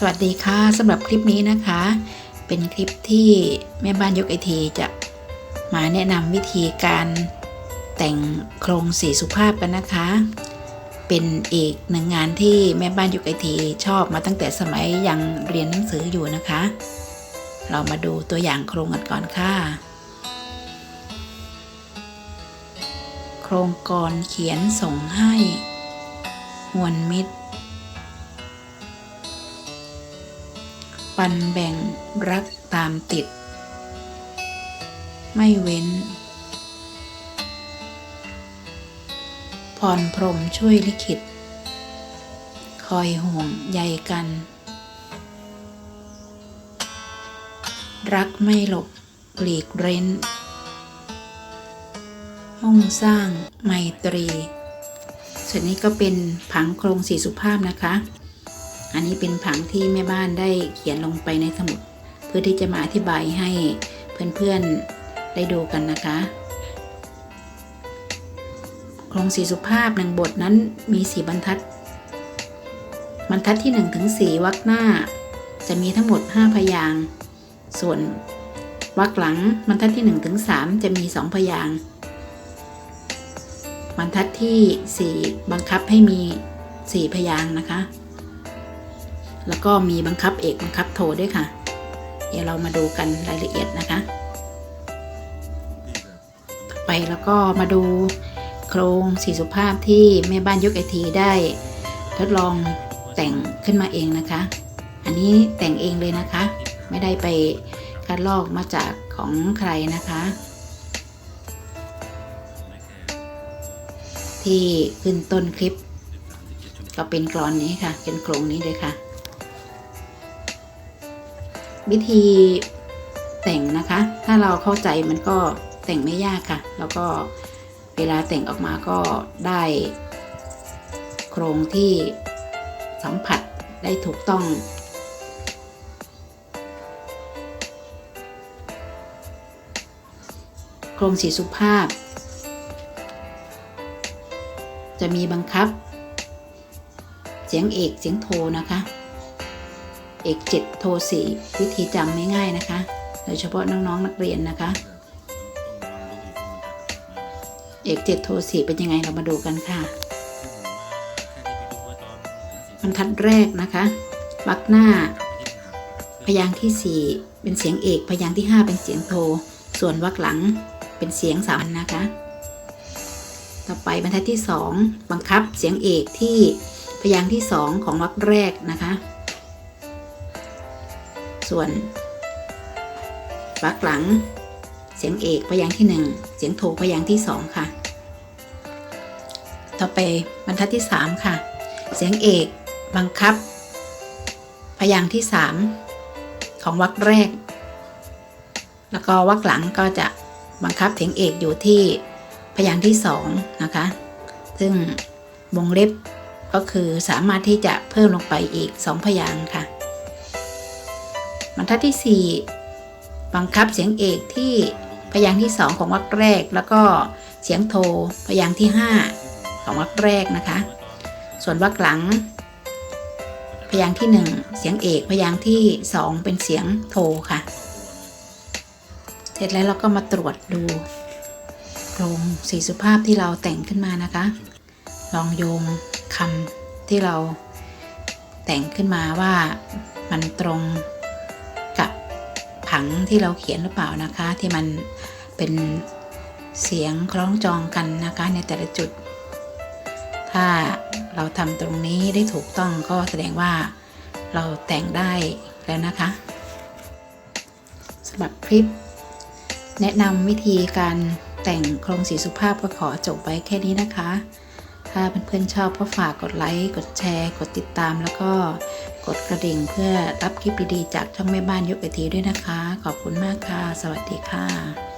สวัสดีค่ะสำหรับคลิปนี้นะคะ เป็นคลิปที่แม่บ้านยกไอทีจะมาแนะนำวิธีการแต่งโครงสีสุภาพกันนะคะ เป็นอีกหนึ่งงานที่แม่บ้านยกไอทีชอบมาตั้งแต่สมัยยังเรียนหนังสืออยู่นะคะ เรามาดูตัวอย่างโครงกันก่อนค่ะ โครงกรเขียนส่งให้มวลมิตร ปันแบ่งรักตามติด ไม่เว้นพรพรมช่วยลิขิต คอยห่วงใยกัน รักไม่หลบหลีกเร้น มุ่งสร้างไมตรี ส่วนนี้ก็เป็นผังโครงสีสุภาพนะคะ อันนี้เป็นผังที่แม่บ้านได้เขียนลงไปในสมุด เพื่อที่จะมาอธิบายให้เพื่อนๆได้ดูกันนะคะโครงสีสุภาพหนึ่งบทนั้นมีสีบรรทัด บรรทัดที่1ถึง4วรรคหน้า จะมีทั้งหมด 5 พยาง ส่วนวรรคหลังบรรทัดที่1ถึง3จะมี 2 พยาง บรรทัดที่ 4 บังคับให้มี 4 พยางนะคะ แล้วก็มีบังคับเอกบังคับโทด้วยค่ะ เดี๋ยวเรามาดูกันรายละเอียดนะคะต่อไปแล้วก็มาดูโครงสีสุภาพที่แม่บ้านยกไอทีได้ ทดลองแต่งขึ้นมาเองนะคะ อันนี้แต่งเองเลยนะคะ ไม่ได้ไปคัดลอกมาจากของใครนะคะ ที่ขึ้นต้นคลิป ก็เป็นกรอนนี้ค่ะ เป็นโครงนี้เลยค่ะ วิธีแต่งนะคะ ถ้าเราเข้าใจมันก็แต่งไม่ยากค่ะ แล้วก็เวลาแต่งออกมาก็ได้โครงที่สัมผัสได้ถูกต้อง โครงสีสุภาพ จะมีบังคับ เสียงเอกเสียงโทนะคะ เอกเจ็ดโทสี่วิธีจำไม่ง่ายนะคะ โดยเฉพาะน้องๆนนักเรียนนะคะ เอกเจ็ดโทสี่เป็นยังไงเรามาดูกันค่ะบรรทัดแรกนะคะวรรคหน้า พยางค์ที่สี่เป็นเสียงเอก พยางค์ที่ห้าเป็นเสียงโท ส่วนวรรคหลังเป็นเสียงสามนะคะ ต่อไปบรรทัดที่สองบังคับเสียงเอกที่พยางค์ที่สองของวรรคแรกนะคะ ส่วนวรรคหลัง เสียงเอกพยางค์ที่หนึ่งเสียงโทพยางค์ที่สองค่ะ ต่อไปบรรทัดที่สามค่ะ เสียงเอกบังคับ พยางค์ที่สามของวรรคแรก แล้วก็วรรคหลังก็จะบังคับเสียงเอกอยู่ที่พยางค์ที่สองนะคะ ซึ่งวงเล็บก็คือสามารถที่จะเพิ่มลงไปอีก 2 พยางค์ค่ะ บรรทัดที่ 4 บังคับเสียงเอกที่พยางค์ที่ 2 ของวรรคแรก แล้วก็เสียงโทพยางค์ที่ 5 ของวรรคแรกนะคะ ส่วนวรรคหลัง พยางค์ที่ 1 เสียงเอก พยางค์ที่ 2 เป็นเสียงโทค่ะ เสร็จแล้วเราก็มาตรวจดูโครงสีสุภาพที่เราแต่งขึ้นมานะคะ ลองโยงคำที่เราแต่งขึ้นมาว่ามันตรงังที่เราเขียนหรือเปล่านะคะ ที่มันเป็นเสียงคล้องจองกันนะคะในแต่ละจุด ถ้าเราทำตรงนี้ได้ถูกต้องก็แสดงว่าเราแต่งได้แล้วนะคะสำหรับคลิป แนะนำวิธีการแต่งโครงสีสุภาพก็ขอจบไว้แค่นี้นะคะ ถ้าเพื่อนๆชอบก็ฝากกดไลค์ กดแชร์ กดติดตาม แล้วก็กดกระดิ่งเพื่อรับคลิปดีๆจากช่องแม่บ้านยกไอทีด้วยนะคะ ขอบคุณมากค่ะ สวัสดีค่ะ